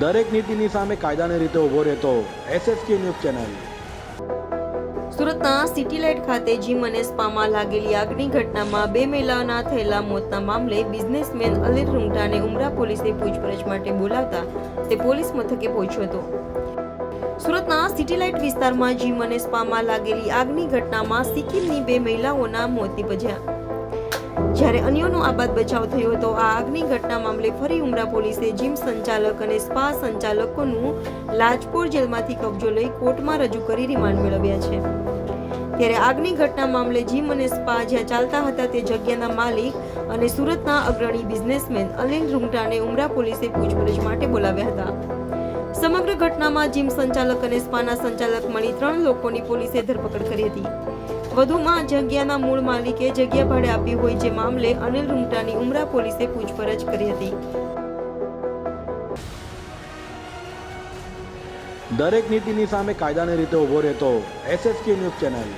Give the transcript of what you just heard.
દરેક નીતિની સામે કાયદાની રીતે ઊભો રહેતો એસએસકે ન્યૂઝ ચેનલ. સુરતના સિટીલાઇટ ખાતે જીમ અને સ્પામાં લાગેલી આગની ઘટનામાં બે મહિલાઓના થયેલા મોતના મામલે બિઝનેસમેન અલીર રૂંગટાને ઉમરા પોલીસે પૂછપરછ માટે બોલાવતા તે પોલીસ મથકે પહોંચ્યો હતો. સુરતના સિટીલાઇટ વિસ્તારમાં જીમ અને સ્પામાં લાગેલી આગની ઘટનામાં સિક્કિમની બે મહિલાઓના મોત નીપજ્યા. જ્યારે અન્યોનો આબાદ બચાવ થયો હતો આ આગની ઘટના મામલે ફરી ઉમરા પોલીસે જીમ સંચાલક અને સ્પા સંચાલકોનું લાજપોર જેલમાંથી કબજો લઈ કોર્ટમાં રજૂ કરી રિમાન્ડ મેળવ્યા છે. ત્યારે આગની ઘટના મામલે જીમ અને સ્પા જ્યાં ચાલતા હતા તે જગ્યાના માલિક અને સુરતના અગ્રણી બિઝનેસમેન અલિન રૂંગટાને ઉમરા પોલીસે પૂછપરછ માટે બોલાવ્યા હતા. સમગ્ર ઘટનામાં જીમ સંચાલક અને સ્પાના સંચાલક મળી ત્રણ લોકોની પોલીસે ધરપકડ કરી હતી. વધુમાં જગ્યાના મૂળ માલિકે જગ્યા ભાડે આપી હોય જે મામલે અનિલ રૂમટાની ઉમરા પોલીસે પૂછપરછ કરી હતી. દરેક નીતિની સામે કાયદાની રીતે ઊભો રહેતો એસએસકે ન્યૂઝ ચેનલ.